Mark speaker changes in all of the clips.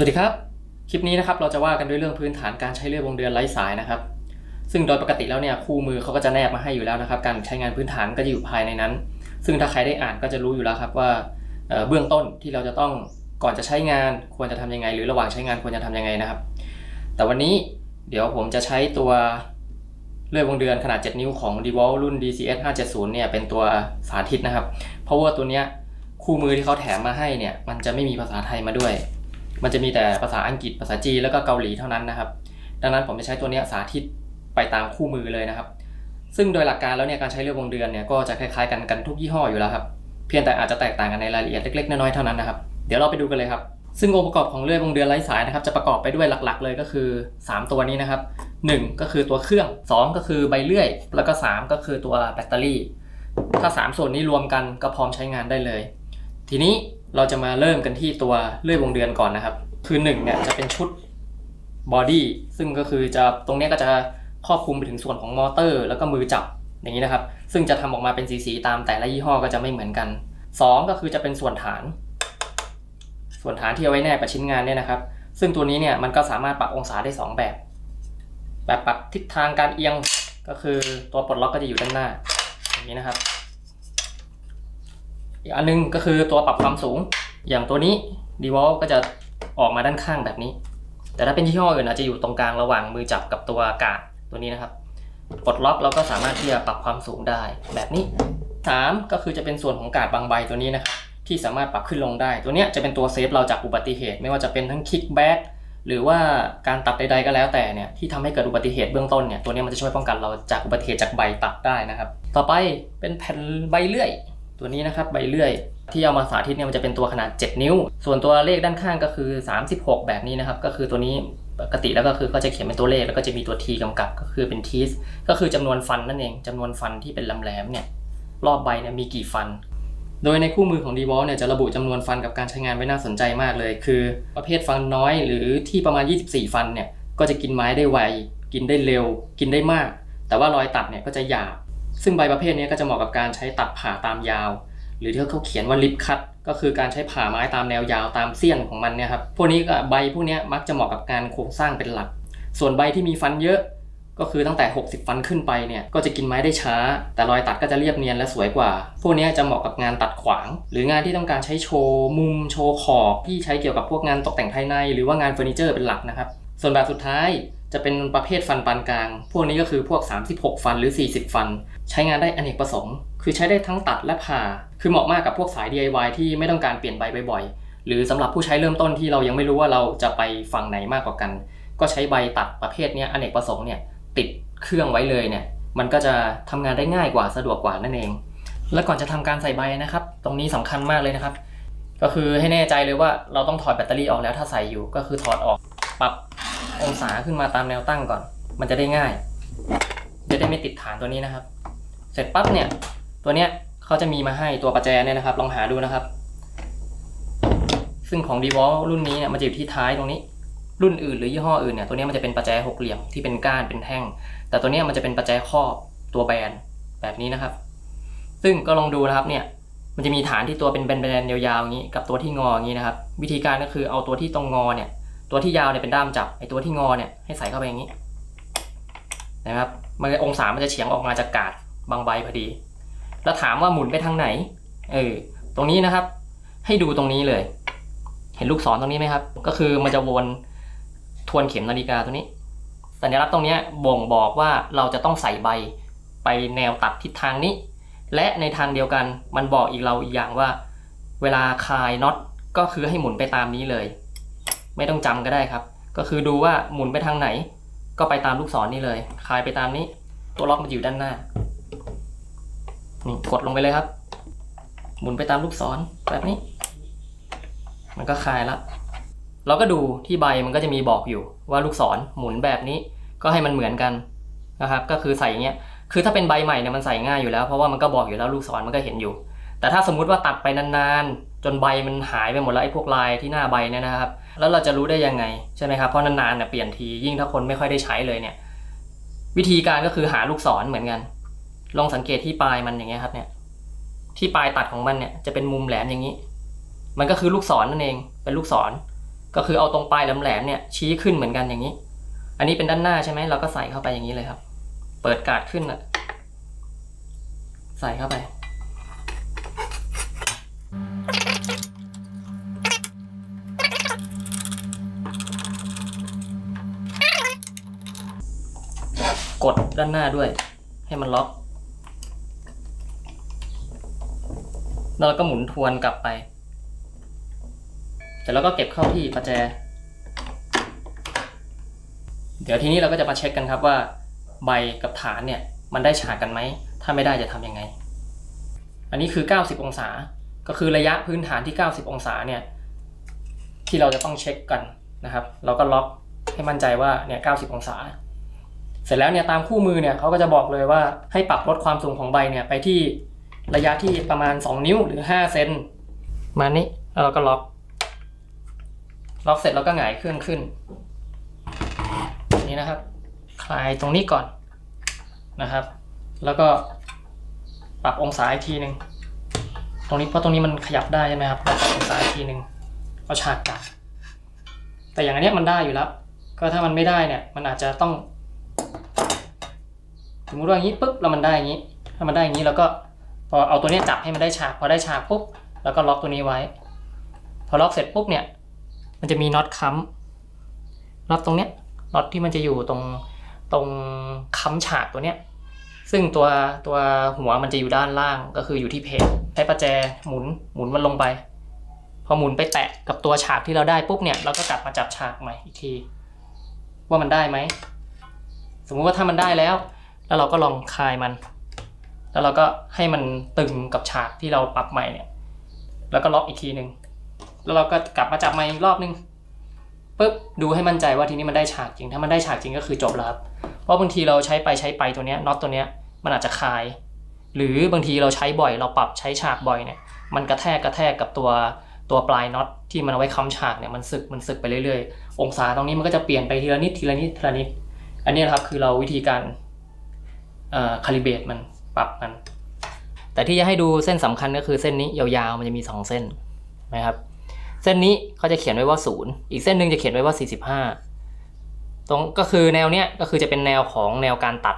Speaker 1: สวัสดีครับ คลิปนี้นะครับเราจะว่ากันด้วยเรื่องพื้นฐานการใช้เลื่อยวงเดือนไร้สายนะครับ ซึ่งโดยปกติแล้วเนี่ยคู่มือเขาก็จะแนบมาให้อยู่แล้วนะครับ การใช้งานพื้นฐานก็จะอยู่ภายในนั้น ซึ่งถ้าใครได้อ่านก็จะรู้อยู่แล้วครับว่าเเบื้องต้นที่เราจะต้องก่อนจะใช้งานควรจะทำยังไง หรือระหว่างใช้งานควรจะทำยังไงนะครับ แต่วันนี้เดี๋ยวผมจะใช้ตัวเลื่อยวงเดือนขนาด 7 นิ้วของ d e v o l รุ่น DCS 570เนี่ยเป็นตัวสาธิตนะครับ เพราะว่าตัวเนี้ยคู่มือที่เขาแถมมาให้เนี่ยมันจะไม่มีภาษาไทยมาด้วย มันจะมีแต่ภาษาอังกฤษภาษาจีนแล้วก็เกาหลีเท่านั้นนะครับ ดังนั้นผมจะใช้ตัวนี้สาธิตไปตามคู่มือเลยนะครับ ซึ่งโดยหลักการแล้วเนี่ยการใช้เลื่อวงเดือนเนี่ยก็จะคล้ายๆกันกันทุกยี่ห้ออยู่แล้วครับเพียงแต่อาจจะแตกต่างกันในรายละเอียดเล็กๆน้อยๆเท่านั้นนะครับเดี๋ยวเราไปดูกันเลยครับ ซึ่งองค์ประกอบของเลื่อวงเดือนไร้สายนะครับจะประกอบไปด้วยหลักๆ เลยก็คือ 3 ตัวนี้นะครับ 1 ก็คือตัวเครื่อง 2 ก็คือใบเลื่อย แล้วก็ 3 ก็คือตัวแบตเตอรี่ ถ้า 3 ส่วนนี้รวมกันก็พร้อมใช้งานได้เลย ทีนี้ เราจะมาเริ่มกันที่ตัวเลื่อยวงเดือนก่อนนะครับ คือ1เนี่ยจะเป็นชุดบอดี้ซึ่งก็คือจะตรงนี้ก็จะครอบคลุมไปถึงส่วนของมอเตอร์ แล้วก็มือจับอย่างนี้นะครับ ซึ่งจะทำออกมาเป็นสีๆตามแต่ละยี่ห้อก็จะไม่เหมือนกัน 2 ก็คือจะเป็นส่วนฐาน ส่วนฐานที่เอาไว้แนบกับชิ้นงานเนี่ยนะครับ ซึ่งตัวนี้เนี่ยมันก็สามารถปรับองศาได้ 2 แบบ แบบปรับทิศทางการเอียงก็คือตัวปลดล็อกก็จะอยู่ด้านหน้าอย่างนี้นะครับ อีกอันนึงก็คือตัวปรับความสูง อย่างตัวนี้ d e v o l ก็จะออกมาด้านข้างแบบนี้ แต่ถ้าเป็นยี่ห้ออื่นอาจจะอยู่ตรงกลางระหว่างมือจับกับตัวกาดตัวนี้นะครับปลดล็อกเราก็สามารถที่จะปรับความสูงได้แบบนี้ 3 ก็คือจะเป็นส่วนของกาดบางใบตัวนี้นะครับที่สามารถปรับขึ้นลงได้ ตัวนี้จะเป็นตัวเซฟเราจากอุบัติเหตุ ไม่ว่าจะเป็นทั้งคิกแบ็กหรือว่าการตัดใดๆก็แล้วแต่เนี่ยที่ทำให้เกิดอุบัติเหตุเบื้องต้นเนี่ยตัวนี้มันจะช่วยป้องกันเราจากอุบัติเหตุจากใบตัดได้นะครับ ต่อไปเป็นแผ่นใบเลื่อย ตัวนี้นะครับใบเลื่อยที่เอามาสาธิตเนี่ยมันจะเป็นตัวขนาด 7 นิ้ว ส่วนตัวเลขด้านข้างก็คือ 36 แบบนี้นะครับ ก็คือตัวนี้ปกติแล้วก็คือก็จะเขียนเป็นตัวเลขแล้วก็จะมีตัว T กำกับก็คือเป็น t ก็คือจำนวนฟันนั่นเองจำนวนฟันที่เป็นแหลมเนี่ยรอบใบเนี่ยมีกี่ฟัน โดยในคู่มือของ d v o l เนี่ยจะระบุจำนวนฟันกับการใช้งานไว้น่าสนใจมากเลย คือประเภทฟันน้อยหรือที่ประมาณ 24 ฟันเนี่ยก็จะกินไม้ได้ไว กินได้เร็ว กินได้มาก แต่ว่ารอยตัดเนี่ยก็จะหยาบ ซึ่งใบประเภทนี้ก็จะเหมาะกับการใช้ตัดผ่าตามยาว หรือที่เขาเขียนว่าลิปคัตก็คือการใช้ผ่าไม้ตามแนวยาวตามเสี้ยนของมันเนี่ยครับพวกนี้ใบพวกนี้มักจะเหมาะกับการโครงสร้างเป็นหลัก ส่วนใบที่มีฟันเยอะก็คือตั้งแต่ 60 ฟันขึ้นไปเนี่ยก็จะกินไม้ได้ช้า แต่รอยตัดก็จะเรียบเนียนและสวยกว่า พวกนี้จะเหมาะกับงานตัดขวาง หรืองานที่ต้องการใช้โชว์มุมโชว์ขอบที่ใช้เกี่ยวกับพวกงานตกแต่งภายใน หรือว่างานเฟอร์นิเจอร์เป็นหลักนะครับ ส่วนแบบสุดท้าย จะเป็นประเภทฟันปานกลาง พวกนี้ก็คือพวก 36 ฟันหรือ 40 ฟัน ใช้งานได้อเนกประสงค์ คือใช้ได้ทั้งตัดและผ่า คือเหมาะมากกับพวกสาย DIY ที่ไม่ต้องการเปลี่ยนใบบ่อยๆ หรือสำหรับผู้ใช้เริ่มต้นที่เรายังไม่รู้ว่าเราจะไปฝั่งไหนมากกว่ากัน ก็ใช้ใบตัดประเภทนี้อเนกประสงค์เนี่ยติดเครื่องไว้เลยเนี่ย มันก็จะทำงานได้ง่ายกว่าสะดวกกว่านั่นเอง และก่อนจะทำการใส่ใบนะครับ ตรงนี้สำคัญมากเลยนะครับ ก็คือให้แน่ใจเลยว่าเราต้องถอดแบตเตอรี่ออกแล้วถ้าใส่อยู่ก็คือถอดออกปรับ องศาขึ้นมาตามแนวตั้งก่อน มันจะได้ง่าย จะได้ไม่ติดฐานตัวนี้นะครับ เสร็จปั๊บเนี่ย ตัวเนี้ยเขาจะมีมาให้ตัวประแจเนี่ยนะครับ ลองหาดูนะครับ ซึ่งของ d e v o l รุ่นนี้เนี่ยมันจะอยู่ที่ท้ายตรงนี้ รุ่นอื่นหรือยี่ห้ออื่นเนี่ยตัวเนี้ยมันจะเป็นประแจหกเหลี่ยมที่เป็นก้านเป็นแท่ง แต่ตัวเนี้ยมันจะเป็นประแจครอบตัวแบนแบบนี้นะครับ ซึ่งก็ลองดูนะครับเนี่ยมันจะมีฐานที่ตัวเป็นแบนๆยาวๆอย่างนี้ กับตัวที่งออย่างนี้นะครับ วิธีการก็คือเอาตัวที่ตรงงอเนี่ย ตัวที่ยาวเนี่ยเป็นด้ามจับไอตัวที่งอเนี่ยให้ใส่เข้าไปอย่างนี้นะครับมันองศามันจะเฉียงออกมาจากกาดบางใบพอดี แล้วถามว่าหมุนไปทางไหนเออตรงนี้นะครับ ให้ดูตรงนี้เลย เห็นลูกศรตรงนี้ไหมครับ ก็คือมันจะวนทวนเข็มนาฬิกาตัวนี้สัญลักษณ์ตรงเนี้ยบ่งบอกว่าเราจะต้องใส่ใบไปแนวตัดทิศทางนี้ และในทางเดียวกันมันบอกอีกเราอีกอย่างว่า เวลาคลายน็อตก็คือให้หมุนไปตามนี้เลย ไม่ต้องจำก็ได้ครับ ก็คือดูว่าหมุนไปทางไหน ก็ไปตามลูกศรนี่เลย คลายไปตามนี้ ตัวล็อกมันอยู่ด้านหน้า นี่กดลงไปเลยครับ หมุนไปตามลูกศรแบบนี้ มันก็คลายล้วเราก็ดูที่ใบมันก็จะมีบอกอยู่ว่าลูกศรหมุนแบบนี้ก็ให้มันเหมือนกันนะครับ ก็คือใส่อย่างเงี้ย คือถ้าเป็นใบใหม่เนี่ยมันใส่ง่ายอยู่แล้ว เพราะว่ามันก็บอกอยู่แล้วลูกศรมันก็เห็นอยู่ แต่ถ้าสมมุติว่าตัดไปนานๆ จนใบมันหายไปหมดแล้วไอ้พวกลายที่หน้าใบเนี่ยนะครับ แล้วเราจะรู้ได้ยังไงใช่ไหมครับเพราะนานๆเนี่ยเปลี่ยนทียิ่งถ้าคนไม่ค่อยได้ใช้เลยเนี่ย วิธีการก็คือหาลูกศรเหมือนกัน ลองสังเกตที่ปลายมันอย่างเงี้ยครับเนี่ย ที่ปลายตัดของมันเนี่ยจะเป็นมุมแหลมอย่างนี้ มันก็คือลูกศรนั่นเองเป็นลูกศร ก็คือเอาตรงปลายแหลมๆเนี่ยชี้ขึ้นเหมือนกันอย่างนี้ อันนี้เป็นด้านหน้าใช่ไหมเราก็ใส่เข้าไปอย่างนี้เลยครับ เปิดการ์ดขึ้นอะใส่เข้าไป กดด้านหน้าด้วย ให้มันล็อก แล้วเราก็หมุนทวนกลับไปเสร็จแล้วก็เก็บเข้าที่ประแจ เดี๋ยวทีนี้เราก็จะมาเช็คกันครับว่า ใบกับฐานเนี่ยมันได้ฉากกันไหม ถ้าไม่ได้จะทำยังไง อันนี้คือ 90 องศา ก็คือระยะพื้นฐานที่ 90 องศาเนี่ยที่เราจะต้องเช็คกันนะครับ เราก็ล็อกให้มั่นใจว่าเนี่ย 90 องศา เสร็จแล้วเนี่ยตามคู่มือเนี่ยเขาก็จะบอกเลยว่าให้ปรับลดความสูงของใบเนี่ยไปที่ระยะที่ประมาณ 2 นิ้วหรือ 5 เซนมานี้แล้วเราก็ล็อก ล็อกเสร็จเราก็หงายเครื่องขึ้น นี่นะครับ คลายตรงนี้ก่อนนะครับ แล้วก็ปรับองศาอีกทีหนึ่งตรงนี้เพราะตรงนี้มันขยับได้ใช่ไหมครับปรับองศาอีกทีหนึ่งเอาฉากกลับแต่อย่างอันเนี้ยมันได้อยู่แล้ว ก็ถ้ามันไม่ได้เนี่ย มันอาจจะต้อง สมมติว่าอย่างนี้ปุ๊บแล้วมันได้อย่างนี้ถ้ามันได้อย่างนี้เราก็พอเอาตัวนี้จับให้มันได้ฉากพอได้ฉากปุ๊บแล้วก็ล็อกตัวนี้ไว้ พอล็อกเสร็จปุ๊บเนี่ย มันจะมีน็อตค้ำน็อตตรงเนี้ยน็อตที่มันจะอยู่ตรงตรงค้ำฉากตัวเนี้ยซึ่งตัวตัวหัวมันจะอยู่ด้านล่างก็คืออยู่ที่เพจใช้ประแจหมุนหมุนมันลงไป พอหมุนไปแตะกับตัวฉากที่เราได้ปุ๊บเนี่ยเราก็กลับมาจับฉากใหม่อีกที ว่ามันได้ไหม สมมุติว่าถ้ามันได้แล้ว แล้วเราก็ลองคลายมัน แล้วเราก็ให้มันตึงกับฉากที่เราปรับใหม่เนี่ย แล้วก็ล็อกอีกทีหนึ่งแล้วเราก็กลับมาจับใหม่อีกรอบนึงปุ๊บดูให้มั่นใจว่าทีนี้มันได้ฉากจริง ถ้ามันได้ฉากจริงก็คือจบแล้วครับเพราะบางทีเราใช้ไปใช้ไปตัวเนี้ยน็อตตัวเนี้ยมันอาจจะคลาย หรือบางทีเราใช้บ่อย เราปรับใช้ฉากบ่อยเนี่ย มันกระแทกกระแทกกับตัวตัวปลายน็อตที่มันเอาไว้ค้ำฉากเนี่ยมันสึกมันสึกไปเรื่อยๆ องศาตรงนี้มันก็จะเปลี่ยนไปทีละนิดทีละนิดทีละนิด อันนี้นะครับคือเราวิธีการ คาลิเบตมันปรับมัน แต่ที่จะให้ดูเส้นสำคัญก็คือเส้นนี้ยาวๆมันจะมีสองเส้นนะครับ เส้นนี้เขาจะเขียนไว้ว่าศูนย์อีกเส้นหนึ่งจะเขียนไว้ว่า 45 ตรงก็คือแนวเนี้ยก็คือจะเป็นแนวของแนวการตัด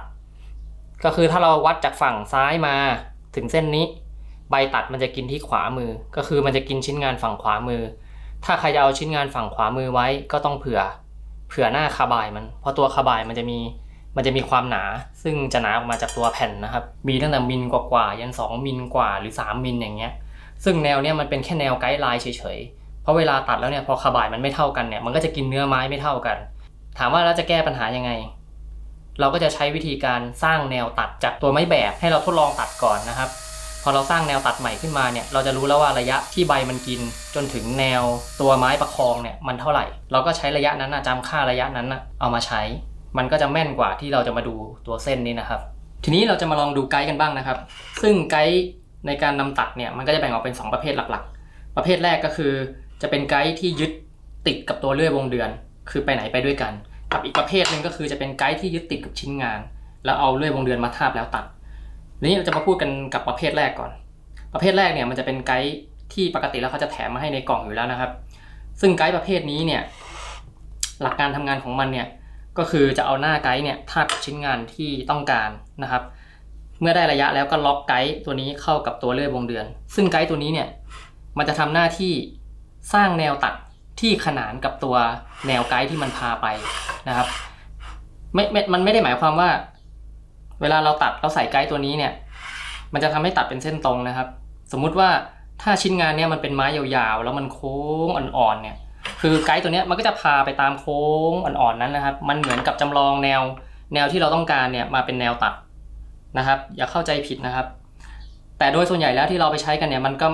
Speaker 1: ก็คือถ้าเราวัดจากฝั่งซ้ายมาถึงเส้นนี้ ใบตัดมันจะกินที่ขวามือ ก็คือมันจะกินชิ้นงานฝั่งขวามือ ถ้าใครจะเอาชิ้นงานฝั่งขวามือไว้ก็ต้องเผื่อ เผื่อหน้าคาบายมันเพราะตัวคาบายมันจะมี มันจะมีความหนา ซึ่งจะหนาออกมาจากตัวแผ่นนะครับ มีตั้งแต่มิลกว่าๆยัน 2 มิลกว่าหรือ 3 มิลอย่างเงี้ย ซึ่งแนวเนี้ยมันเป็นแค่แนวไกด์ไลน์เฉยๆ เพราะเวลาตัดแล้วเนี่ยพอคาบายมันไม่เท่ากันเนี่ยมันก็จะกินเนื้อไม้ไม่เท่ากัน ถามว่าเราจะแก้ปัญหายังไง เราก็จะใช้วิธีการสร้างแนวตัดจากตัวไม้แบบให้เราทดลองตัดก่อนนะครับ พอเราสร้างแนวตัดใหม่ขึ้นมาเนี่ยเราจะรู้แล้วว่าระยะที่ใบมันกิน จนถึงแนวตัวไม้ประคองเนี่ยมันเท่าไหร่ เราก็ใช้ระยะนั้นนะจำค่าระยะนั้นนะเอามาใช้ มันก็จะแม่นกว่าที่เราจะมาดูตัวเส้นนี้นะครับ ทีนี้เราจะมาลองดูไกด์กันบ้างนะครับ ซึ่งไกด์ในการนำตัดเนี่ยมันก็จะแบ่งออกเป็น 2 ประเภทหลักๆ ประเภทแรกก็คือ จะเป็นไกด์ที่ยึดติดกับตัวเลื่อยวงเดือน คือไปไหนไปด้วยกัน กับอีกประเภทหนึ่งก็คือจะเป็นไกด์ที่ยึดติดกับชิ้นงาน แล้วเอาเลื่อยวงเดือนมาทาบแล้วตัดทีนี้เราจะมาพูดกันกับประเภทแรกก่อน ประเภทแรกเนี่ยมันจะเป็นไกด์ที่ปกติแล้วเขาจะแถมมาให้ในกล่องอยู่แล้วนะครับ ซึ่งไกด์ประเภทนี้เนี่ยหลักการทำงานของมันเนี่ย ก็คือจะเอาหน้าไกด์เนี่ยทาบกับชิ้นงานที่ต้องการนะครับ เมื่อได้ระยะแล้วก็ล็อกไกด์ตัวนี้เข้ากับตัวเลื่อยวงเดือน ซึ่งไกด์ตัวนี้เนี่ยมันจะทำหน้าที่สร้างแนวตัดที่ขนานกับตัวแนวไกด์ที่มันพาไปนะครับไม่ไม่มันไม่ได้หมายความว่า เวลาเราตัดเราใส่ไกด์ตัวนี้เนี่ยมันจะทำให้ตัดเป็นเส้นตรงนะครับ สมมุติว่าถ้าชิ้นงานเนี่ยมันเป็นไม้ยาวๆ แล้วมันโค้งอ่อนๆเนี่ย คือไกด์ตัวเนี้ยมันก็จะพาไปตามโค้งอ่อนๆนั้นนะครับ มันเหมือนกับจำลองแนวแนวที่เราต้องการเนี่ยมาเป็นแนวตัดนะครับ อย่าเข้าใจผิดนะครับ แต่โดยส่วนใหญ่แล้วที่เราไปใช้กันเนี่ยมันก็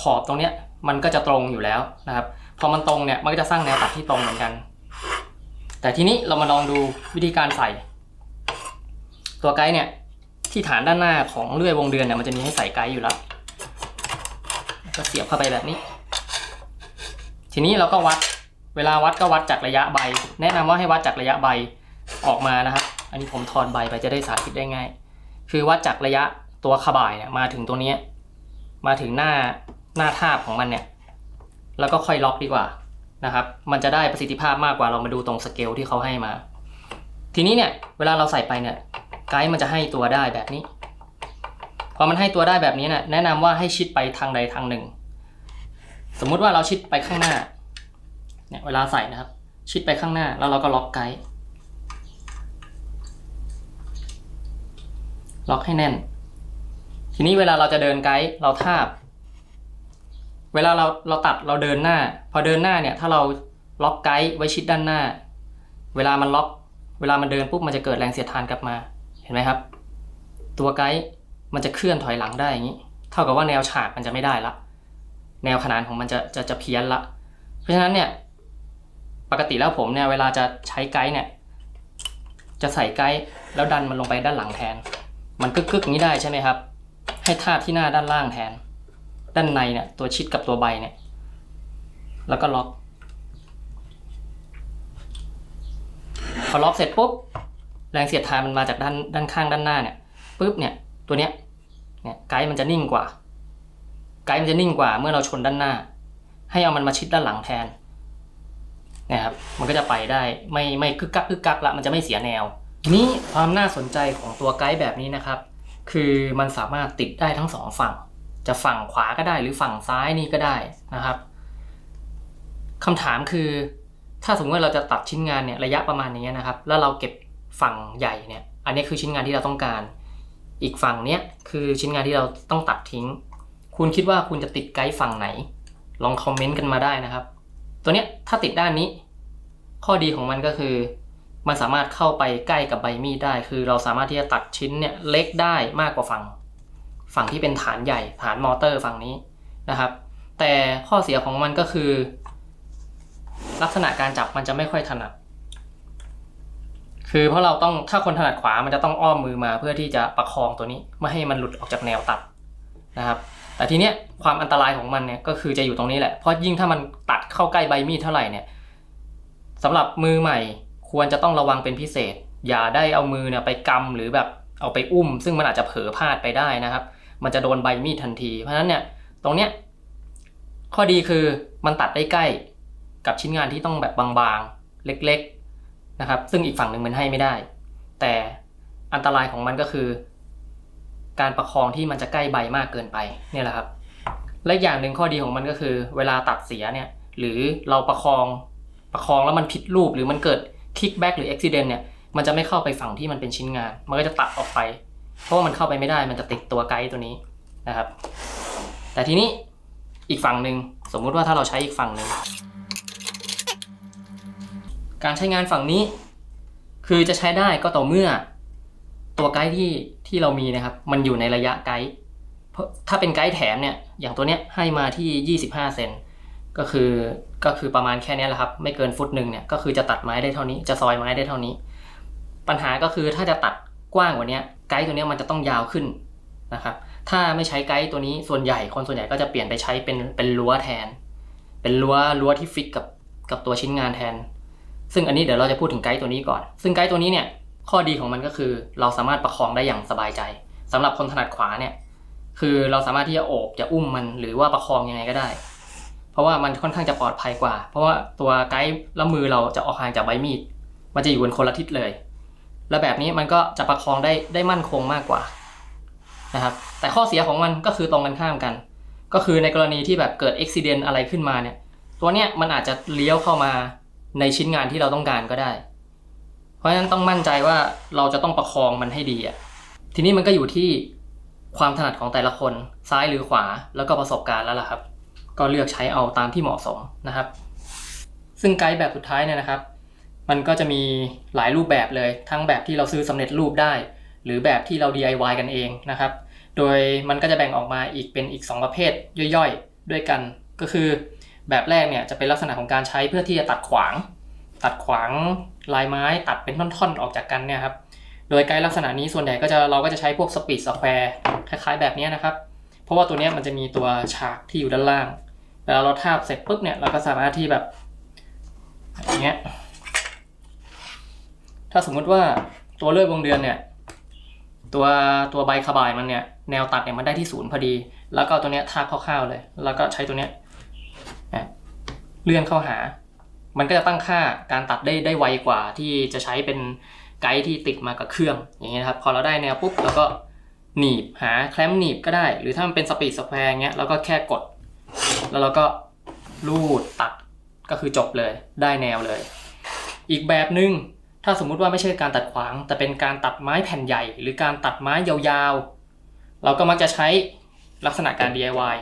Speaker 1: ขอบตรงเนี้ยมันก็จะตรงอยู่แล้วนะครับ พอมันตรงเนี่ยมันก็จะสร้างแนวตัดที่ตรงเหมือนกัน แต่ทีนี้เรามาลองดูวิธีการใส่ ตัวไกด์เนี่ยที่ฐานด้านหน้าของเลื่อยวงเดือนเนี่ยมันจะมีให้ใส่ไกด์อยู่แล้วก็เสียบเข้าไปแบบนี้ ทีนี้เราก็วัดเวลาวัดก็วัดจากระยะใบ แนะนำว่าให้วัดจากระยะใบออกมานะครับ อันนี้ผมทอนใบไปจะได้สาธิตได้ง่าย คือวัดจากระยะตัวขบายเนี่ยมาถึงตัวนี้ มาถึงหน้าหน้าทาบของมันเนี่ย แล้วก็ค่อยล็อกดีกว่านะครับ มันจะได้ประสิทธิภาพมากกว่าเรามาดูตรงสเกลที่เขาให้มา ทีนี้เนี่ยเวลาเราใส่ไปเนี่ยไกด์มันจะให้ตัวได้แบบนี้ พอมันให้ตัวได้แบบนี้เนี่ยแนะนำว่าให้ชิดไปทางใดทางหนึ่ง สมมุติว่าเราชิดไปข้างหน้า เนี่ยเวลาใส่นะครับ ชิดไปข้างหน้าแล้วเราก็ล็อกไกด์ล็อกให้แน่น ทีนี้เวลาเราจะเดินไกด์เราทาบ เวลาเราเราตัดเราเดินหน้า พอเดินหน้าเนี่ยถ้าเราล็อกไกด์ไว้ชิดด้านหน้า เวลามันล็อกเวลามันเดินปุ๊บมันจะเกิดแรงเสียดทานกลับมา เห็นไหมครับ ตัวไกด์มันจะเคลื่อนถอยหลังได้อย่างนี้ เท่ากับว่าแนวฉากมันจะไม่ได้ละ แนวขนานของมันจะจะจะเพี้ยนละ เพราะฉะนั้นเนี่ยปกติแล้วผมเนี่ยเวลาจะใช้ไกด์เนี่ย จะใส่ไกด์แล้วดันมันลงไปด้านหลังแทน มันกึกกึกๆอย่างนี้ได้ใช่ไหมครับ ให้ทาบที่หน้าด้านล่างแทน ด้านในเนี่ยตัวชิดกับตัวใบเนี่ย แล้วก็ล็อกพอล็อกเสร็จปุ๊บแรงเสียดทานมันมาจากด้านด้านข้างด้านหน้าเนี่ยปุ๊บเนี่ยตัวเนี้ยเนี่ยไกด์มันจะนิ่งกว่า ไกด์มันจะนิ่งกว่าเมื่อเราชนด้านหน้า ให้เอามันมาชิดด้านหลังแทนนี่ยครับมันก็จะไปได้ไม่ไม่กึกกักกึกกักละมันจะไม่เสียแนว ทีนี้ความน่าสนใจของตัวไกด์แบบนี้นะครับ คือมันสามารถติดได้ทั้งสองฝั่ง จะฝั่งขวาก็ได้หรือฝั่งซ้ายนี่ก็ได้นะครับคำถามคือ ถ้าสมมติว่าเราจะตัดชิ้นงานเนี่ยระยะประมาณนี้นะครับ แล้วเราเก็บฝั่งใหญ่เนี่ย อันนี้คือชิ้นงานที่เราต้องการ อีกฝั่งเนี้ยคือชิ้นงานที่เราต้องตัดทิ้ง คุณคิดว่าคุณจะติดไกด์ฝั่งไหน ลองคอมเมนต์กันมาได้นะครับ ตัวเนี้ยถ้าติดด้านนี้ ข้อดีของมันก็คือ มันสามารถเข้าไปใกล้กับใบมีดได้ คือเราสามารถที่จะตัดชิ้นเนี่ยเล็กได้มากกว่าฝั่ง ฝั่งที่เป็นฐานใหญ่ ฐานมอเตอร์ฝั่งนี้นะครับ แต่ข้อเสียของมันก็คือ ลักษณะการจับมันจะไม่ค่อยถนัด คือเพราะเราต้องถ้าคนถนัดขวามันจะต้องอ้อมมือมาเพื่อที่จะประคองตัวนี้ไม่ให้มันหลุดออกจากแนวตัดนะครับ แต่ทีเนี้ยความอันตรายของมันเนี่ยก็คือจะอยู่ตรงนี้แหละ เพราะยิ่งถ้ามันตัดเข้าใกล้ใบมีดเท่าไหร่เนี่ยสำหรับมือใหม่ควรจะต้องระวังเป็นพิเศษ อย่าได้เอามือเนี่ยไปกำหรือแบบเอาไปอุ้ม ซึ่งมันอาจจะเผลอพลาดไปได้นะครับ มันจะโดนใบมีดทันที เพราะฉะนั้นเนี่ยตรงเนี้ยข้อดีคือมันตัดได้ใกล้กับชิ้นงานที่ต้องแบบบางๆ เล็กๆนะครับ ซึ่งอีกฝั่งหนึ่งมันให้ไม่ได้ แต่อันตรายของมันก็คือ การประคองที่มันจะใกล้ใบมากเกินไปเนี่ยแหละครับ และอย่างหนึ่งข้อดีของมันก็คือ เวลาตัดเสียเนี่ยหรือเราประคองประคองแล้วมันผิดรูปหรือมันเกิดคิกแบ็กหรืออุบิเหตุเนี่ยมันจะไม่เข้าไปฝั่งที่มันเป็นชิ้นงาน มันก็จะตัดออกไป เพราะว่ามันเข้าไปไม่ได้มันจะติดตัวไกด์ตัวนี้นะครับ แต่ทีนี้อีกฝั่งหนึ่งสมมุติว่าถ้าเราใช้อีกฝั่งหนึ่งการใช้งานฝั่งนี้ คือจะใช้ได้ก็ต่อเมื่อ ตัวไกด์ที่ ที่เรามีนะครับ มันอยู่ในระยะไกด์เพราะถ้าเป็นไกด์แถมเนี่ยอย่างตัวเนี้ยให้มาที่ 25 เซนก็คือก็คือประมาณแค่นี้แหละครับ ไม่เกินฟุตหนึ่งเนี่ยก็คือจะตัดไม้ได้เท่านี้จะซอยไม้ได้เท่านี้ ปัญหาก็คือถ้าจะตัดกว้างกว่านี้ไกด์ตัวเนี้ยมันจะต้องยาวขึ้นนะครับ ถ้าไม่ใช้ไกด์ตัวนี้ส่วนใหญ่คนส่วนใหญ่ก็จะเปลี่ยนไปใช้เป็นเป็นรั้วแทน เป็นรั้วรั้วที่ฟิกกับกับตัวชิ้นงานแทน ซึ่งอันนี้เดี๋ยวเราจะพูดถึงไกด์ตัวนี้ก่อน ซึ่งไกด์ตัวนี้เนี่ย ข้อดีของมันก็คือ เราสามารถประคองได้อย่างสบายใจสำหรับคนถนัดขวาเนี่ย คือเราสามารถที่จะโอบจะอุ้มมันหรือว่าประคองยังไงก็ได้ เพราะว่ามันค่อนข้างจะปลอดภัยกว่า เพราะว่าตัวไกด์แล้วมือเราจะออกห่างจากใบมีด มันจะอยู่บนคนละทิศเลย และแบบนี้มันก็จะประคองได้ได้มั่นคงมากกว่านะครับ แต่ข้อเสียของมันก็คือตรงกันข้ามกัน ก็คือในกรณีที่แบบเกิดอุบิเหตุอะไรขึ้นมาเนี่ย ตัวเนี้ยมันอาจจะเลี้ยวเข้ามาในชิ้นงานที่เราต้องการก็ได้ ราะฉะนั้นต้องมั่นใจว่าเราจะต้องประคองมันให้ดีอะทีนี้มันก็อยู่ที่ความถนัดของแต่ละคนซ้ายหรือขวาแล้วก็ประสบการณ์แล้วล่ะครับ ก็เลือกใช้เอาตามที่เหมาะสมนะครับ ซึ่งไกด์แบบสุดท้ายเนี่ยนะครับ มันก็จะมีหลายรูปแบบเลย ทั้งแบบที่เราซื้อสำเร็จรูปได้ หรือแบบที่เรา DIY กันเองนะครับ โดยมันก็จะแบ่งออกมาอีกเป็นอีก 2 ประเภทย่อยๆ ด้วยกันก็คือ แบบแรกเนี่ยจะเป็นลักษณะของการใช้เพื่อที่จะตัดขวาง ตัดขวาง ลายไม้ตัดเป็นท่อนๆออกจากกันเนี่ยครับ โดยไกด์ลักษณะนี้ส่วนใหญ่ก็จะเราก็จะใช้พวกสปีดสแควร์คล้ายๆแบบนี้นะครับ เพราะว่าตัวนี้มันจะมีตัวฉากที่อยู่ด้านล่างเวลาเราทาบเสร็จปุ๊บเนี่ยเราก็สามารถที่แบบอย่างเงี้ยถ้าสมมุติว่าตัวเลื่อยวงเดือนเนี่ยตัวตัวใบขบายมันเนี่ยแนวตัดเนี่ยมันได้ที่ศูนย์พอดี แล้วก็เอาตัวเนี้ยทาบคร่าวๆเลย แล้วก็ใช้ตัวเนี้ยอะเลื่อนเข้าหา มันก็จะตั้งค่าการตัดได้ได้ไวกว่าที่จะใช้เป็นไกด์ที่ติดมากับเครื่องอย่างเงี้ยครับพอเราได้แนวปุ๊บเราก็หนีบหาแคลมหนีบก็ได้ หรือถ้ามันเป็นสปีดสแควร์เงี้ยเราก็แค่กด แล้วเราก็ลูดตัดก็คือจบเลยได้แนวเลย อีกแบบหนึ่งถ้าสมมุติว่าไม่ใช่การตัดขวาง แต่เป็นการตัดไม้แผ่นใหญ่ หรือการตัดไม้ยาวๆ เราก็มักจะใช้ลักษณะการ DIY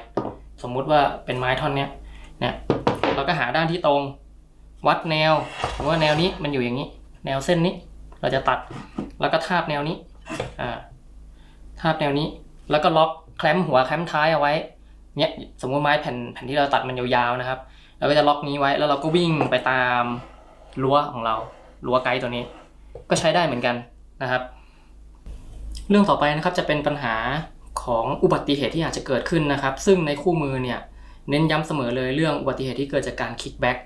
Speaker 1: สมมุติว่าเป็นไม้ท่อนเนี้ยเนี่ยเราก็หาด้านที่ตรง วัดแนวสมมติว่าแนวนี้มันอยู่อย่างนี้ แนวเส้นนี้ เราจะตัดแล้วก็ทาบแนวนี้อ่าทาบแนวนี้ แล้วก็ล็อกแคลมหัวแคลมท้ายเอาไว้เนี่ยสมมติไม้แผ่นแผ่นที่เราตัดมันยาวๆนะครับเราก็จะล็อกนี้ไว้แล้วเราก็วิ่งไปตามรั้วของเรารั้วไกด์ตัวนี้ ก็ใช้ได้เหมือนกันนะครับ เรื่องต่อไปนะครับจะเป็นปัญหาของอุบัติเหตุที่อาจจะเกิดขึ้นนะครับ ซึ่งในคู่มือเนี่ยเน้นย้ำเสมอเลยเรื่องอุบัติเหตุที่เกิดจากการคิกแบ็ก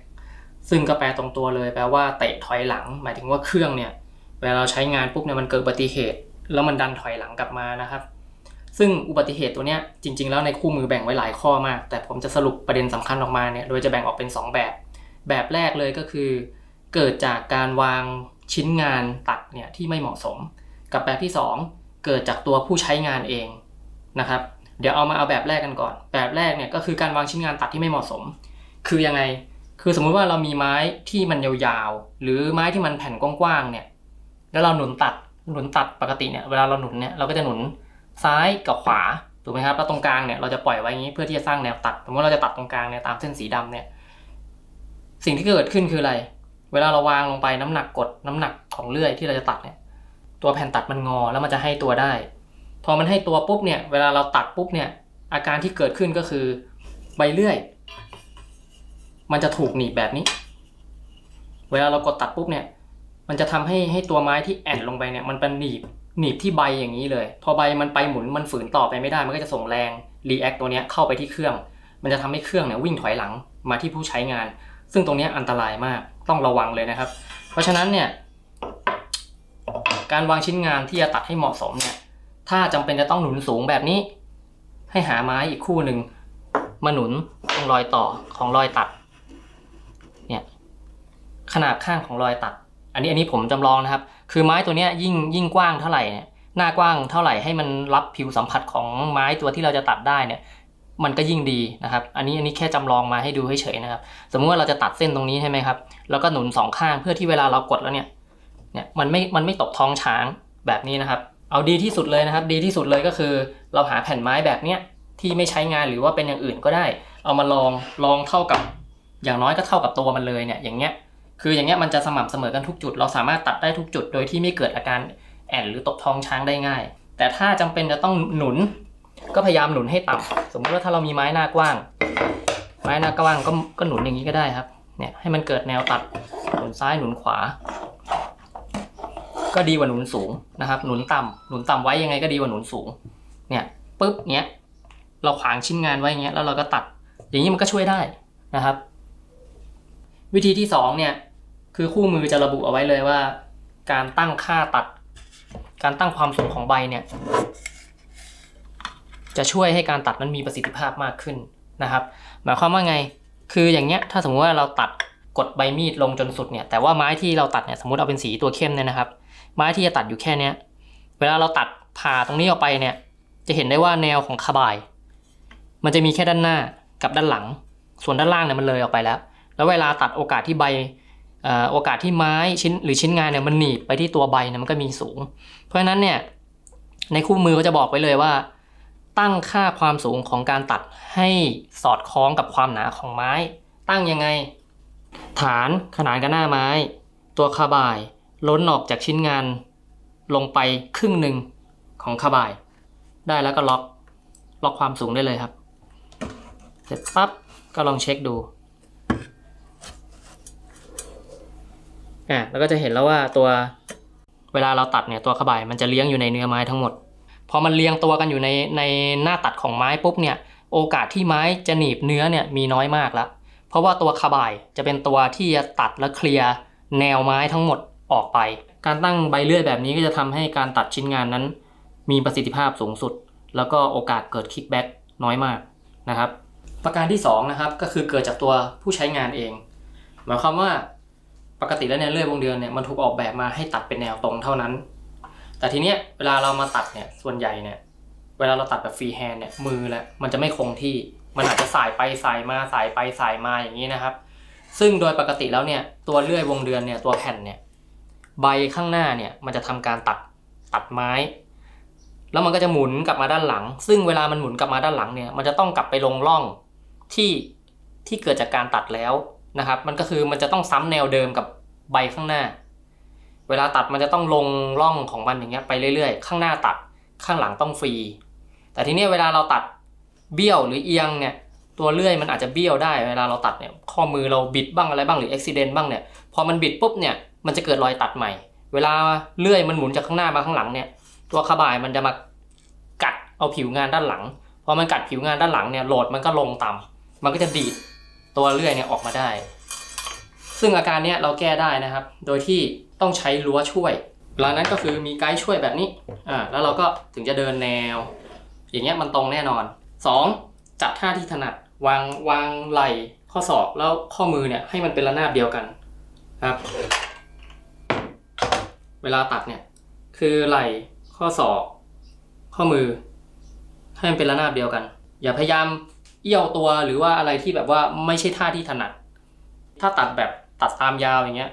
Speaker 1: ซึ่งก็แปลตรงตัวเลยแปลว่าเตะถอยหลัง หมายถึงว่าเครื่องเนี่ยเวลาเราใช้งานปุ๊บเนี่ยมันเกิดอุบัติเหตุ แล้วมันดันถอยหลังกลับมานะครับ ซึ่งอุบัติเหตุตัวเนี้ยจริง ๆ แล้วในคู่มือแบ่งไว้หลายข้อมาก แต่ผมจะสรุปประเด็นสำคัญออกมาเนี่ยโดยจะแบ่งออกเป็น 2 แบบ แบบแรกเลยก็คือ เกิดจากการวางชิ้นงานตัดเนี่ยที่ไม่เหมาะสม กับแบบที่ 2 เกิดจากตัวผู้ใช้งานเองนะครับเดี๋ยวเอามาเอาแบบแรกกันก่อน แบบแรกเนี่ยก็คือการวางชิ้นงานตัดที่ไม่เหมาะสม คือยังไง คือสมมุติว่าเรามีไม้ที่มันยาวๆ หรือไม้ที่มันแผ่นกว้างๆเนี่ย แล้วเราหนุนตัด หนุนตัดปกติเนี่ย เวลาเราหนุนเนี่ย เราก็จะหนุนซ้ายกับขวา ถูกไหมครับ แล้วตรงกลางเนี่ยเราจะปล่อยไว้อย่างนี้เพื่อที่จะสร้างแนวตัด สมมติเราจะตัดตรงกลางเนี่ยตามเส้นสีดำเนี่ย สิ่งที่เกิดขึ้นคืออะไร เวลาเราวางลงไปน้ำหนักกดน้ำหนักของเลื่อยที่เราจะตัดเนี่ย ตัวแผ่นตัดมันงอแล้วมันจะให้ตัวได้ พอมันให้ตัวปุ๊บเนี่ย เวลาเราตัดปุ๊บเนี่ย อาการที่เกิดขึ้นก็คือใบเลื่อย มันจะถูกหนีบแบบนี้ เวลาเรากดตัดปุ๊บเนี่ย มันจะทำให้ให้ตัวไม้ที่แอนลงไปเนี่ย มันเป็นหนีบหนีบที่ใบอย่างนี้เลย พอใบมันไปหมุนมันฝืนต่อไปไม่ได้ มันก็จะส่งแรงรีแอคตัวเนี้ยเข้าไปที่เครื่อง มันจะทำให้เครื่องเนี่ยวิ่งถอยหลังมาที่ผู้ใช้งาน ซึ่งตรงนี้อันตรายมากต้องระวังเลยนะครับ เพราะฉะนั้นเนี่ย การวางชิ้นงานที่จะตัดให้เหมาะสมเนี่ย ถ้าจำเป็นจะต้องหนุนสูงแบบนี้ ให้หาไม้อีกคู่หนึ่งมาหนุนตรงรอยต่อของรอยตัด ขนาดข้างของรอยตัด อันนี้อันนี้ผมจำลองนะครับ คือไม้ตัวนี้ยิ่งยิ่งกว้างเท่าไหร่เนี่ยหน้ากว้างเท่าไหร่ให้มันรับผิวสัมผัสของไม้ตัวที่เราจะตัดได้เนี่ยมันก็ยิ่งดีนะครับ อันนี้อันนี้แค่จำลองมาให้ดูเฉยๆนะครับ สมมุติว่าเราจะตัดเส้นตรงนี้ใช่ไหมครับ แล้วก็หนุนสองข้างเพื่อที่เวลาเรากดแล้วเนี่ย เนี่ยมันไม่ มันไม่ตกท้องช้างแบบนี้นะครับ เอาดีที่สุดเลยนะครับ ดีที่สุดเลยก็คือ เราหาแผ่นไม้แบบเนี้ยที่ไม่ใช้งานหรือว่าเป็นอย่างอื่นก็ได้ เอามาลอง ลองเท่ากับ อย่างน้อยก็เท่ากับตัวมันเลยเนี่ย อย่างเงี้ย คืออย่างเงี้ยมันจะสม่ำเสมอกันทุกจุด เราสามารถตัดได้ทุกจุด โดยที่ไม่เกิดอาการแอนหรือตกท้องช้างได้ง่าย แต่ถ้าจำเป็นจะต้องหนุน ก็พยายามหนุนให้ต่ำสมมติว่าถ้าเรามีไม้หน้ากว้าง ไม้หน้ากว้างก็ก็หนุนอย่างนี้ก็ได้ครับเนี่ยให้มันเกิดแนวตัดหนุนซ้ายหนุนขวา ก็ดีกว่าหนุนสูงนะครับหนุนต่ำหนุนต่ำไว้ยังไงก็ดีกว่าหนุนสูงเนี่ยปุ๊บเนี้ยเราขวางชิ้นงานไว้เงี้ยแล้วเราก็ตัด อย่างนี้มันก็ช่วยได้นะครับ วิธีที่สองเนี่ย คือคู่มือจะระบุเอาไว้เลยว่า การตั้งค่าตัด การตั้งความสูงของใบเนี่ย จะช่วยให้การตัดนั้นมีประสิทธิภาพมากขึ้นนะครับ หมายความว่าไง คืออย่างเงี้ยถ้าสมมติว่าเราตัดกดใบมีดลงจนสุดเนี่ย แต่ว่าไม้ที่เราตัดเนี่ยสมมติเอาเป็นสีตัวเข้มเนี่ยนะครับ ไม้ที่จะตัดอยู่แค่เนี้ย เวลาเราตัดผ่าตรงนี้ออกไปเนี่ย จะเห็นได้ว่าแนวของคาบาย มันจะมีแค่ด้านหน้ากับด้านหลัง ส่วนด้านล่างเนี่ยมันเลยออกไปแล้ว แล้วเวลาตัดโอกาสที่ใบ โอกาสที่ไม้ชิ้นหรือชิ้นงานเนี่ยมันหนีบไปที่ตัวใบเนี่ยมันก็มีสูง เพราะฉะนั้นเนี่ยในคู่มือก็จะบอกไว้เลยว่า ตั้งค่าความสูงของการตัดให้สอดคล้องกับความหนาของไม้ ตั้งยังไง ฐานขนานกับหน้าไม้ ตัวคาบาย ล้นออกจากชิ้นงาน ลงไปครึ่งหนึ่งของคาบาย ได้แล้วก็ล็อกล็อกความสูงได้เลยครับ เสร็จปั๊บก็ลองเช็คดู อะแล้วก็จะเห็นแล้วว่าตัวเวลาเราตัดเนี่ยตัวขบายมันจะเลี้ยงอยู่ในเนื้อไม้ทั้งหมด พอมันเลี้ยงตัวกันอยู่ในในหน้าตัดของไม้ปุ๊บเนี่ยโอกาสที่ไม้จะหนีบเนื้อเนี่ยมีน้อยมากแล้วเพราะว่าตัวขบายจะเป็นตัวที่จะตัดและเคลียร์แนวไม้ทั้งหมดออกไป การตั้งใบเลื่อยแบบนี้ก็จะทำให้การตัดชิ้นงานนั้น มีประสิทธิภาพสูงสุด แล้วก็โอกาสเกิดคิกแบ็กน้อยมากนะครับ ประการที่2นะครับก็คือเกิดจากตัวผู้ใช้งานเอง หมายความว่า ปกติแล้วเนี่ยเลื่อยวงเดือนเนี่ยมันถูกออกแบบมาให้ตัดเป็นแนวตรงเท่านั้น แต่ทีเนี้ยเวลาเรามาตัดเนี่ยส่วนใหญ่เนี่ยเวลาเราตัดแบบฟรีแฮนด์เนี่ยมือแล้วมันจะไม่คงที่มันอาจจะสายไปสายมาสายไปสายมาอย่างนี้นะครับ ซึ่งโดยปกติแล้วเนี่ยตัวเลื่อยวงเดือนเนี่ยตัวแผ่นเนี่ยใบข้างหน้าเนี่ยมันจะทำการตัดตัดไม้ แล้วมันก็จะหมุนกลับมาด้านหลัง ซึ่งเวลามันหมุนกลับมาด้านหลังเนี่ยมันจะต้องกลับไปลงร่องที่ที่เกิดจากการตัดแล้ว นะครับมันก็คือมันจะต้องซ้ำแนวเดิมกับใบข้างหน้า เวลาตัดมันจะต้องลงร่องของมันอย่างเงี้ยไปเรื่อยๆ ข้างหน้าตัดข้างหลังต้องฟรี แต่ทีนี้เวลาเราตัดเบี้ยวหรือเอียงเนี่ยตัวเลื่อยมันอาจจะเบี้ยวได้เวลาเราตัดเนี่ยข้อมือเราบิดบ้างอะไรบ้างหรืออุบิเหตุบ้างเนี่ยพอมันบิดปุ๊บเนี่ยมันจะเกิดรอยตัดใหม่ เวลาเลื่อยมันหมุนจากข้างหน้ามาข้างหลังเนี่ยตัวขบายมันจะมากัดเอาผิวงานด้านหลังพอมันกัดผิวงานด้านหลังเนี่ยโหลดมันก็ลงต่ำมันก็จะดีด ตัวเลื่อยเนี่ยออกมาได้ ซึ่งอาการเนี้ยเราแก้ได้นะครับ โดยที่ต้องใช้รั้วช่วยเวลานั้นก็คือมีไกด์ช่วยแบบนี้อ่าแล้วเราก็ถึงจะเดินแนว อย่างเงี้ยมันตรงแน่นอน 2. จัดท่าที่ถนัดวางวางไหล่ข้อศอกแล้วข้อมือเนี่ยให้มันเป็นระนาบเดียวกันครับ เวลาตัดเนี่ยคือไหล่ข้อศอก ข้อมือให้มันเป็นระนาบเดียวกัน อย่าพยายาม เอี้ยวตัวหรือว่าอะไรที่แบบว่าไม่ใช่ท่าที่ถนัด ถ้าตัดแบบตัดตามยาวอย่างเงี้ย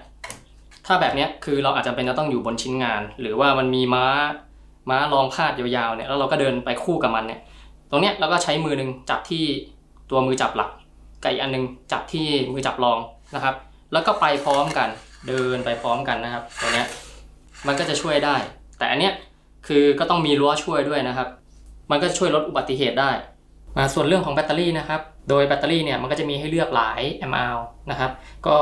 Speaker 1: ถ้าแบบเนี้ยคือเราอาจจะเป็นจะต้องอยู่บนชิ้นงาน หรือว่ามันมีม้าม้ารองพาดยาวๆเนี่ยแล้วเราก็เดินไปคู่กับมันเนี่ย ตรงเนี้ยเราก็ใช้มือหนึ่งจับที่ตัวมือจับหลักกับอีกอันหนึงจับที่มือจับรองนะครับ แล้วก็ไปพร้อมกันเดินไปพร้อมกันนะครับตัวเนี้ยมันก็จะช่วยได้ แต่อันเนี้ยคือก็ต้องมีรั้วช่วยด้วยนะครับ มันก็ช่วยลดอุบัติเหตุได้ ส่วนเรื่องของแบตเตอรี่นะครับ โดยแบตเตอรี่เนี่ยมันก็จะมีให้เลือกหลายแอมป์อนะครับ ก็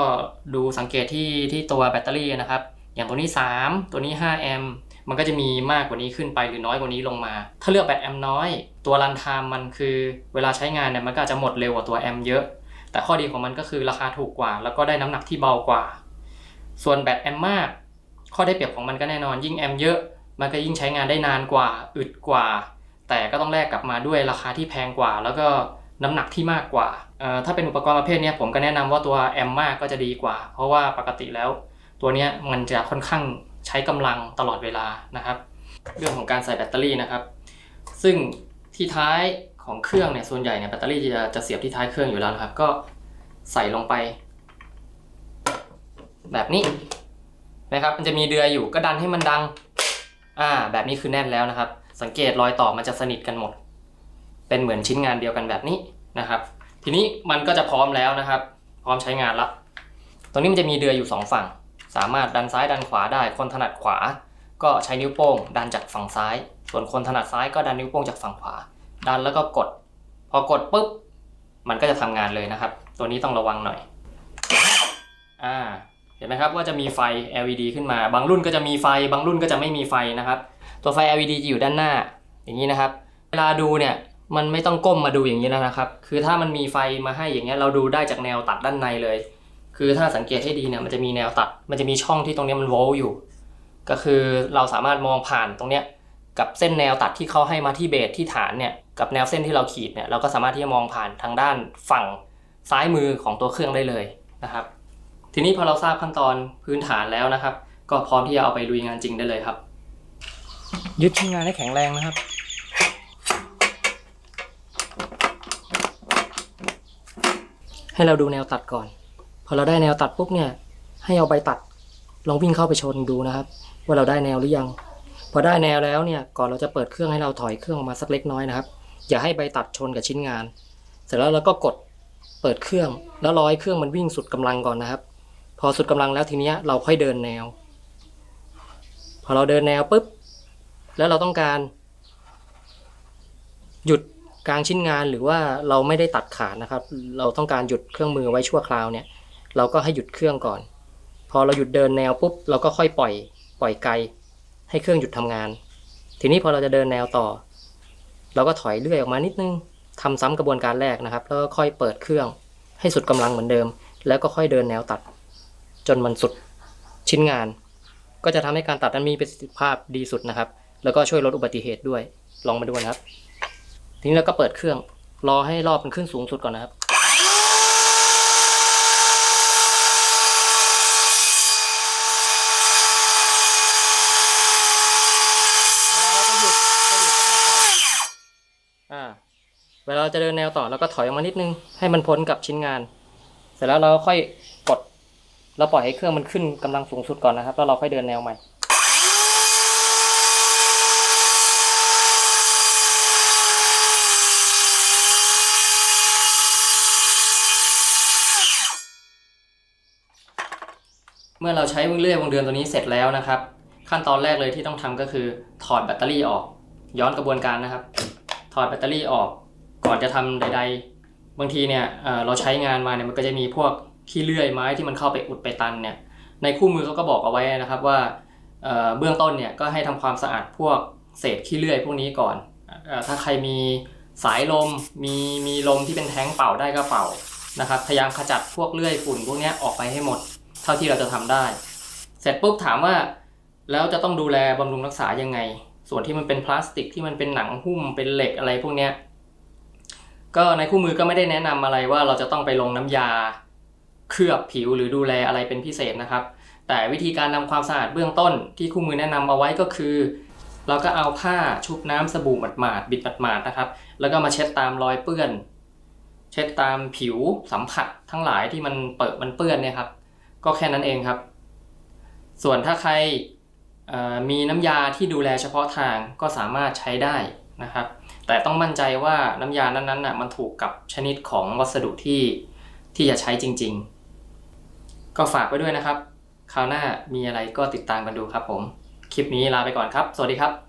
Speaker 1: ดูสังเกตที่ที่ตัวแบตเตอรี่นะครับ อย่างตัวนี้ 3 ตัวนี้ 5 แอมมันก็จะมีมากกว่านี้ขึ้นไปหรือน้อยกว่านี้ลงมา ถ้าเลือกแบตแอมน้อย ตัวรันไทม์มันคือเวลาใช้งานเนี่ยมันก็จะหมดเร็วกว่าตัวแอมเยอะ แต่ข้อดีของมันก็คือราคาถูกกว่า แล้วก็ได้น้ำหนักที่เบากว่า ส่วนแบตแอมมาก ข้อได้เปรียบของมันก็แน่นอนยิ่งแอมเยอะ มันก็ยิ่งใช้งานได้นานกว่า อึดกว่า แต่ก็ต้องแลกกลับมาด้วยราคาที่แพงกว่า แล้วก็น้ำหนักที่มากกว่า ถ้าเป็นอุปกรณ์ประเภทนี้ผมก็แนะนำว่าตัวแอมมากก็จะดีกว่า เพราะว่าปกติแล้ว ตัวนี้มันจะค่อนข้างใช้กำลังตลอดเวลานะครับ เรื่องของการใส่แบตเตอรี่นะครับ ซึ่งที่ท้ายของเครื่องเนี่ยส่วนใหญ่เนี่ยแบตเตอรี่จะจะเสียบที่ท้ายเครื่องอยู่แล้วครับ ก็ใส่ลงไป แบบนี้นะครับ มันจะมีเดือยอยู่ก็ดันให้มันดัง อ่า แบบนี้คือแน่นแล้วนะครับ สังเกตรอยต่อมันจะสนิทกันหมด เป็นเหมือนชิ้นงานเดียวกันแบบนี้นะครับ ทีนี้มันก็จะพร้อมแล้วนะครับ พร้อมใช้งานละตรงนี้มันจะมีเดือยอยู่สองฝั่ง สามารถดันซ้ายดันขวาได้ คนถนัดขวา ก็ใช้นิ้วโป้ง ดันจากฝั่งซ้าย ส่วนคนถนัดซ้ายก็ดันนิ้วโป้งจากฝั่งขวา ดันแล้วก็กด พอกดปุ๊บ มันก็จะทำงานเลยนะครับ ตัวนี้ต้องระวังหน่อย อ่า เห็นไหมครับว่าจะมีไฟ LED ขึ้นมา บางรุ่นก็จะมีไฟ บางรุ่นก็จะไม่มีไฟนะครับ ตัวไฟ LED จะอยู่ด้านหน้าอย่างนี้นะครับ เวลาดูเนี่ยมันไม่ต้องก้มมาดูอย่างนี้แล้วนะครับ คือถ้ามันมีไฟมาให้อย่างเงี้ยเราดูได้จากแนวตัดด้านในเลย คือถ้าสังเกตให้ดีเนี่ยมันจะมีแนวตัด มันจะมีช่องที่ตรงเนี้ยมันโวลอยู่ ก็คือเราสามารถมองผ่านตรงเนี้ยกับเส้นแนวตัดที่เขาให้มาที่เบสที่ฐานเนี่ยกับแนวเส้นที่เราขีดเนี่ยเราก็สามารถที่จะมองผ่านทางด้านฝั่งซ้ายมือของตัวเครื่องได้เลยนะครับ ทีนี้พอเราทราบขั้นตอนพื้นฐานแล้วนะครับ ก็พร้อมที่จะเอาไปลุยงานจริงได้เลยครับ ยึดชิ้นงานให้แข็งแรงนะครับ ให้เราดูแนวตัดก่อน พอเราได้แนวตัดปุ๊บเนี่ย ให้เอาใบตัด ลองวิ่งเข้าไปชนดูนะครับ ว่าเราได้แนวหรือยัง พอได้แนวแล้วเนี่ย ก่อนเราจะเปิดเครื่องให้เราถอยเครื่องออกมาสักเล็กน้อยนะครับ อย่าให้ใบตัดชนกับชิ้นงาน เสร็จแล้วเราก็กดเปิดเครื่อง แล้วรอให้เครื่องมันวิ่งสุดกำลังก่อนนะครับ พอสุดกำลังแล้วทีเนี้ยเราค่อยเดินแนว พอเราเดินแนวปุ๊บ แล้วเราต้องการ หยุดกลางชิ้นงานหรือว่าเราไม่ได้ตัดขาดนะครับ เราต้องการหยุดเครื่องมือไว้ชั่วคราวเนี่ย เราก็ให้หยุดเครื่องก่อน พอเราหยุดเดินแนวปุ๊บเราก็ค่อยปล่อย ปล่อยไกล ให้เครื่องหยุดทำงาน ทีนี้พอเราจะเดินแนวต่อ เราก็ถอยเลื่อยออกมานิดนึงทำซ้ำกระบวนการแรกนะครับ แล้วก็ค่อยเปิดเครื่อง ให้สุดกำลังเหมือนเดิม แล้วก็ค่อยเดินแนวตัด จนมันสุดชิ้นงาน ก็จะทำให้การตัดนั้นมีประสิทธิภาพดีสุดนะครับ แล้วก็ช่วยลดอุบัติเหตุด้วย ลองมาดูนะครับ ทีนี้เราก็เปิดเครื่อง รอให้รอบมันขึ้นสูงสุดก่อนนะครับ เวลาเราจะเดินแนวต่อเราก็ถอยออกมานิดนึง ให้มันพ้นกับชิ้นงาน เสร็จแล้วเราค่อยกดเราปล่อยให้เครื่องมันขึ้นกำลังสูงสุดก่อนนะครับ แล้วเราค่อยเดินแนวใหม่ มื่อเราใช้วงเลื่อยวงเดือนตัวนี้เสร็จแล้วนะครับ ขั้นตอนแรกเลยที่ต้องทำก็คือถอดแบตเตอรี่ออก ย้อนกระบวนการนะครับ ถอดแบตเตอรี่ออกก่อนจะทำใด ๆ บางทีเนี่ยเราใช้งานมาเนี่ยมันก็จะมีพวกขี้เลื่อยไม้ที่มันเข้าไปอุดไปตันเนี่ยในคู่มือเขาก็บอกเอาไว้นะครับว่าเบื้องต้นเนี่ยก็ให้ทำความสะอาดพวกเศษขี้เลื่อยพวกนี้ก่อนถ้าใครมีสายลมมีมีลมที่เป็นแท้งเป่าได้ก็เป่านะครับพยายามขจัดพวกเลื่อยฝุ่นพวกนี้ออกไปให้หมด เท่าที่เราจะทำได้ เสร็จปุ๊บถามว่าแล้วจะต้องดูแลบำรุงรักษายังไง ส่วนที่มันเป็นพลาสติกที่มันเป็นหนังหุ้มเป็นเหล็กอะไรพวกเนี้ยก็ในคู่มือก็ไม่ได้แนะนำอะไรว่าเราจะต้องไปลงน้ำยา เคลือบผิวหรือดูแลอะไรเป็นพิเศษนะครับ แต่วิธีการทำความสะอาดเบื้องต้นที่คู่มือแนะนำเอาไว้ก็คือ เราก็เอาผ้าชุบน้ำสบู่หมาดๆบิดหมาดๆนะครับ แล้วก็มาเช็ดตามรอยเปื้อน เช็ดตามผิวสัมผัสทั้งหลายที่มันเปิดมันเปื้อนเนี่ยครับ ก็แค่นั้นเองครับ ส่วนถ้าใครมีน้ำยาที่ดูแลเฉพาะทางก็สามารถใช้ได้นะครับ แต่ต้องมั่นใจว่าน้ำยานั้นๆน่ะมันถูกกับชนิดของวัสดุที่ที่จะใช้จริง ๆ ก็ฝากไว้ด้วยนะครับ คราวหน้ามีอะไรก็ติดตามกันดูครับผม คลิปนี้ลาไปก่อนครับ สวัสดีครับ